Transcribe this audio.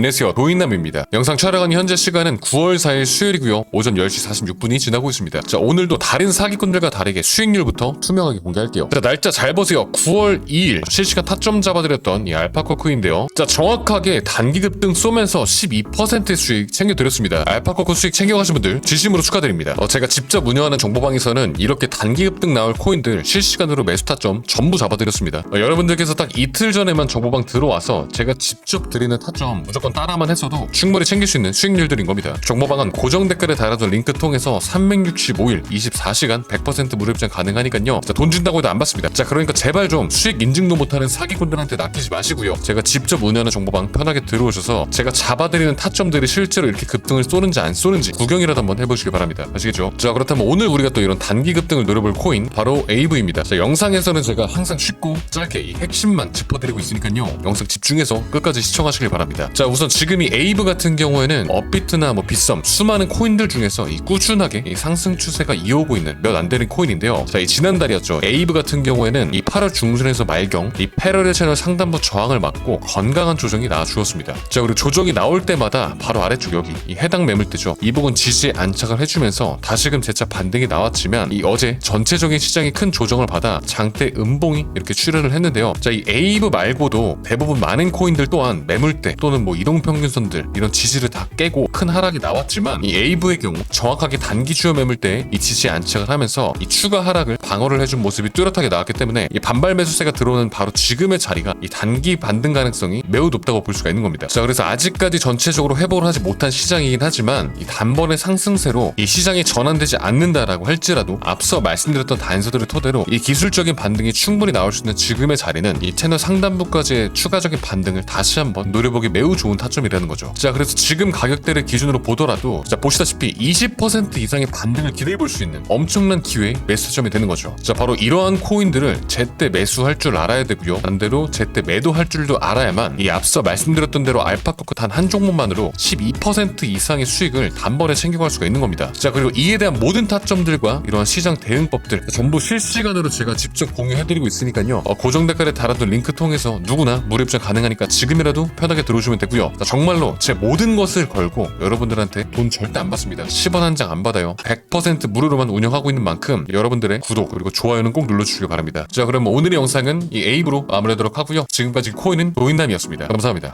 안녕하세요. 도인남입니다. 영상 촬영한 현재 시간은 9월 4일 수요일이고요. 오전 10시 46분이 지나고 있습니다. 자 오늘도 다른 사기꾼들과 다르게 수익률부터 투명하게 공개할게요. 자 날짜 잘 보세요. 9월 2일 실시간 타점 잡아드렸던 이 알파코크인데요. 자 정확하게 단기 급등 쏘면서 12%의 수익 챙겨드렸습니다. 알파코크 수익 챙겨가신 분들 진심으로 축하드립니다. 어, 제가 직접 운영하는 정보방에서는 이렇게 단기 급등 나올 코인들 실시간으로 매수 타점 전부 잡아드렸습니다. 어, 여러분들께서 딱 이틀 전에만 정보방 들어와서 제가 직접 드리는 타점 무조건 따라만 했어도 충분히 챙길 수 있는 수익률들인 겁니다. 정보방은 고정 댓글에 달아둔 링크 통해서 365일 24시간 100% 무료 입장 가능하니까요. 자, 돈 준다고 해도 안 받습니다. 자 그러니까 제발 좀 수익 인증도 못하는 사기꾼들한테 낚이지 마시고요. 제가 직접 운영하는 정보방 편하게 들어오셔서 제가 잡아드리는 타점들이 실제로 이렇게 급등을 쏘는지 안 쏘는지 구경이라도 한번 해보시길 바랍니다. 아시겠죠? 자 그렇다면 오늘 우리가 또 이런 단기 급등을 노려볼 코인 바로 AV입니다. 자 영상에서는 제가 항상 쉽고 짧게 이 핵심만 짚어드리고 있으니까요. 영상 집중해서 끝까지 시청하시길 바랍니다. 자 우선 지금 이 에이브 같은 경우에는 업비트나 뭐 빗썸 수많은 코인들 중에서 이 꾸준하게 이 상승 추세가 이어오고 있는 몇 안 되는 코인인데요. 자 이 지난달이었죠. 에이브 같은 경우에는 이 8월 중순에서 말경 이 패러렐 채널 상단부 저항을 막고 건강한 조정이 나와주었습니다. 자 그리고 조정이 나올 때마다 바로 아래쪽 여기 이 해당 매물대죠. 이 부분 지지에 안착을 해주면서 다시금 재차 반등이 나왔지만 이 어제 전체적인 시장이 큰 조정을 받아 장대 음봉이 이렇게 출현을 했는데요. 자 이 에이브 말고도 대부분 많은 코인들 또한 매물대 또는 뭐 이동 평균선들 이런 지지를 다 깨고 큰 하락이 나왔지만 이 에이브의 경우 정확하게 단기 주요 매물대에 이 지지에 안착을 하면서 이 추가 하락을 방어를 해준 모습이 뚜렷하게 나왔기 때문에 이 반발 매수세가 들어오는 바로 지금의 자리가 이 단기 반등 가능성이 매우 높다고 볼 수가 있는 겁니다. 자 그래서 아직까지 전체적으로 회복을 하지 못한 시장이긴 하지만 이 단번의 상승세로 이 시장이 전환되지 않는다라고 할지라도 앞서 말씀드렸던 단서들을 토대로 이 기술적인 반등이 충분히 나올 수 있는 지금의 자리는 이 채널 상단부까지의 추가적인 반등을 다시 한번 노려보기 매우 좋은 타점이라는 거죠. 자 그래서 지금 가격대를 기준으로 보더라도 자 보시다시피 20% 이상의 반등을 기대해 볼 수 있는 엄청난 기회의 매수점이 되는 거죠. 자 바로 이러한 코인들을 제때 매수할 줄 알아야 되고요. 반대로 제때 매도할 줄도 알아야만 이 앞서 말씀드렸던 대로 알파코크 단 한 종목만으로 12% 이상의 수익을 단번에 챙겨갈 수가 있는 겁니다. 자 그리고 이에 대한 모든 타점들과 이러한 시장 대응법들 전부 실시간으로 제가 직접 공유해드리고 있으니까요. 어, 고정 댓글에 달아둔 링크 통해서 누구나 무료 입장 가능하니까 지금이라도 편하게 들어오시면 되고요. 자, 정말로 제 모든 것을 걸고 여러분들한테 돈 절대 안 받습니다. 10원 한 장 안 받아요. 100% 무료로만 운영하고 있는 만큼 여러분들의 구독 그리고 좋아요는 꼭 눌러주시길 바랍니다. 자 그럼 오늘의 영상은 이 에이브로 마무리하도록 하고요. 지금까지 코인은 노인남이었습니다. 감사합니다.